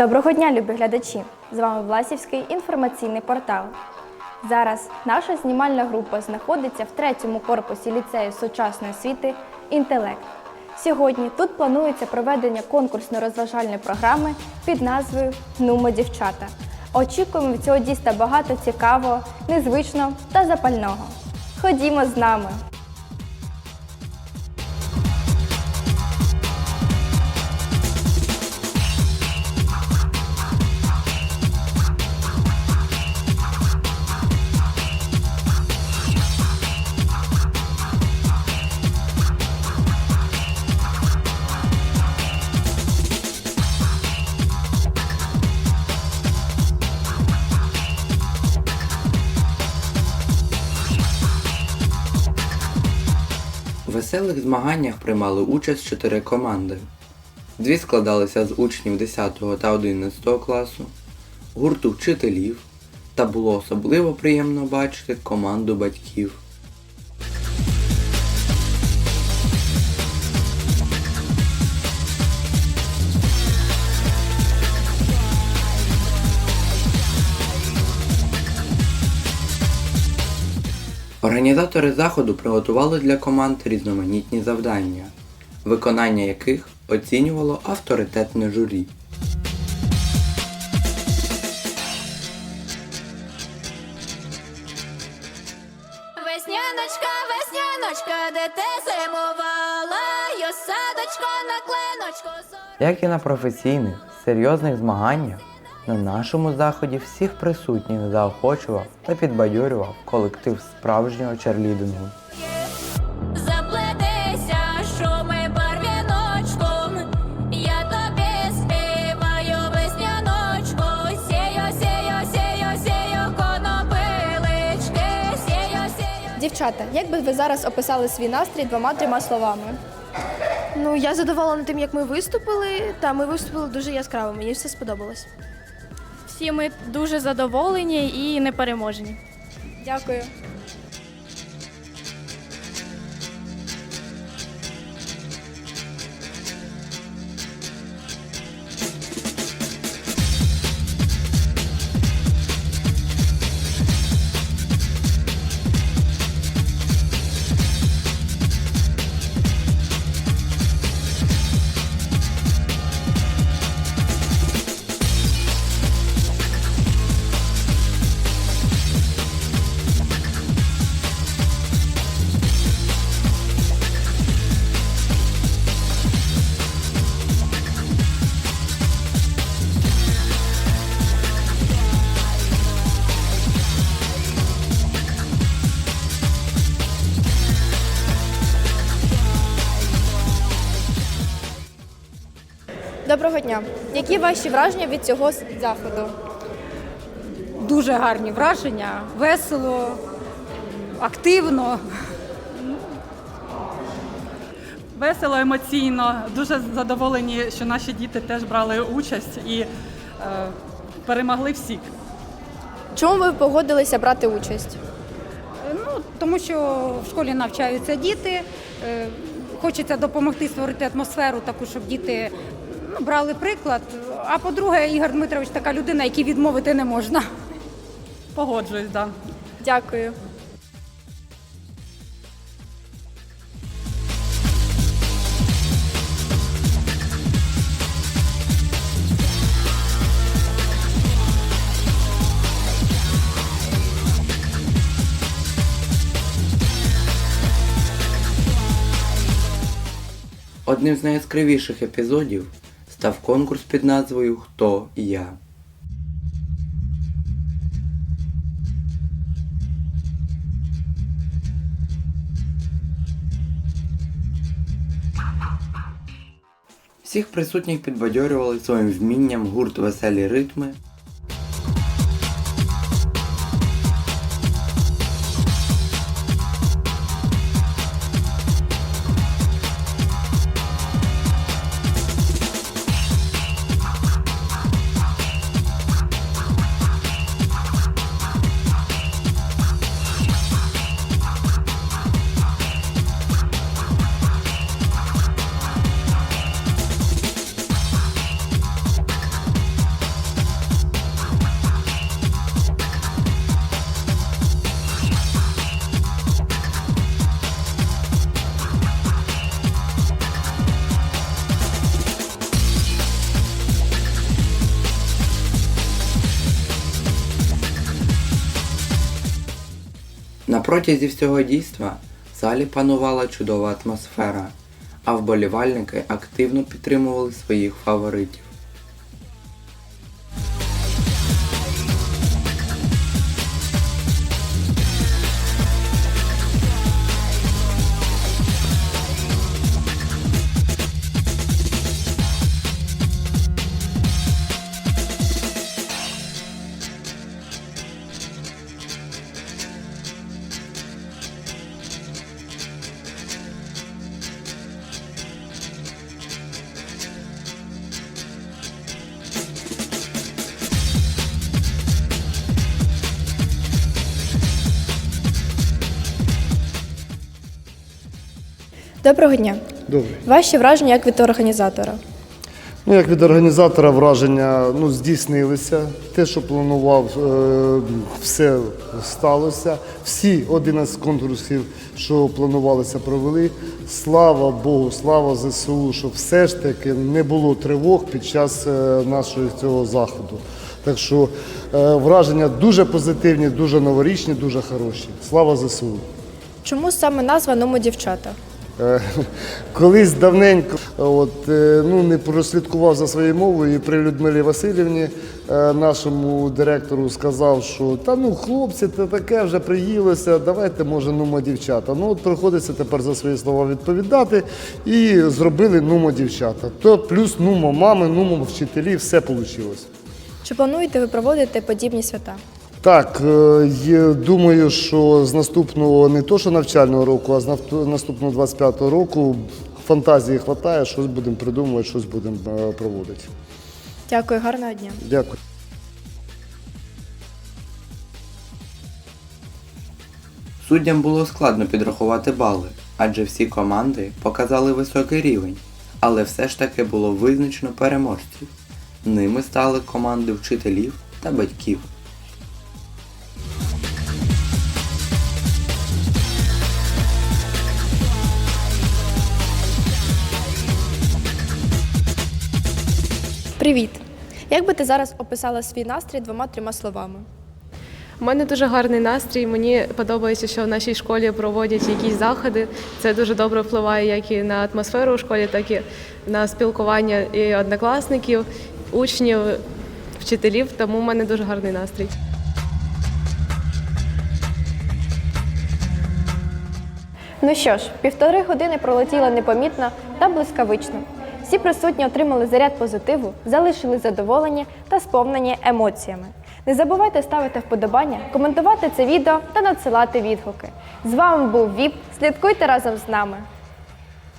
Доброго дня, любі глядачі! З вами Власівський інформаційний портал. Зараз наша знімальна група знаходиться в третьому корпусі ліцею сучасної освіти Інтелект. Сьогодні тут планується проведення конкурсно-розважальної програми під назвою Нумо дівчата. Очікуємо від цього дійства багато цікавого, незвичного та запального. Ходімо з нами! Веселих змаганнях приймали участь чотири команди. Дві складалися з учнів 10 та 11 класу, гурту вчителів, та було особливо приємно бачити команду батьків. Організатори заходу приготували для команд різноманітні завдання, виконання яких оцінювало авторитетне журі. Весняночка, весняночка, де ти зимувала, й садочко на клиночку Як і на професійних, серйозних змаганнях, на нашому заході всіх присутніх заохочував та підбадьорював колектив справжнього черлідингу. Дівчата, як би ви зараз описали свій настрій двома-трьома словами? Ну, я задоволена тим, як ми виступили, та ми виступили дуже яскраво. Мені все сподобалось. Всі ми дуже задоволені і непереможні. Дякую. Доброго дня. Які ваші враження від цього заходу? дуже гарні враження, весело, активно. Весело, емоційно, дуже задоволені, що наші діти теж брали участь і е, перемогли всіх. Чому ви погодилися брати участь? Ну, тому що в школі навчаються діти. е, Хочеться допомогти створити атмосферу таку, щоб діти ну, брали приклад. А по-друге, Ігор Дмитрович така людина, якій відмовити не можна. Погоджуюсь, да. Дякую. Одним з найяскравіших епізодів став конкурс під назвою Хто я. Всіх присутніх підбадьорювали своїм вмінням гурт веселі ритми протязі всього дійства в залі панувала чудова атмосфера, а вболівальники активно підтримували своїх фаворитів. Доброго дня! Добре. Ваші враження як від організатора? Ну, як від організатора враження ну, здійснилися. Те, що планував, е, все сталося. Всі 11 конкурсів, що планувалися, провели. Слава Богу, слава ЗСУ, що все ж таки не було тривог під час е, нашого цього заходу. Так що е, враження дуже позитивні, дуже новорічні, дуже хороші. Слава ЗСУ. Чому саме назва Ному дівчата? Е, Колись давненько от, е, ну, не прослідкував за своєю мовою і при Людмилі Васильівні, е, нашому директору, сказав, що та ну хлопці, це таке вже приїлося, давайте, може, нумо дівчата. Ну от приходиться тепер за свої слова відповідати і зробили нумо дівчата. То плюс нумо мами, нумо вчителі, все вийшло. Чи плануєте ви проводити подібні свята? Так, е, думаю, що з наступного не то, що навчального року, а з наступного 25-го року фантазії вистачає, щось будемо придумувати, щось будемо е, проводити. Дякую, гарного дня. Дякую. Суддям було складно підрахувати бали, адже всі команди показали високий рівень, але все ж таки було визначено переможців. Ними стали команди вчителів та батьків. Привіт! Як би ти зараз описала свій настрій двома-трьома словами? У мене дуже гарний настрій. Мені подобається, що в нашій школі проводять якісь заходи. Це дуже добре впливає як і на атмосферу у школі, так і на спілкування і однокласників, учнів, вчителів. Тому в мене дуже гарний настрій. Ну що ж, півтори години пролетіло непомітно та блискавично. Всі присутні отримали заряд позитиву, залишили задоволені та сповнені емоціями. Не забувайте ставити вподобання, коментувати це відео та надсилати відгуки. З вами був ВІП. Слідкуйте разом з нами.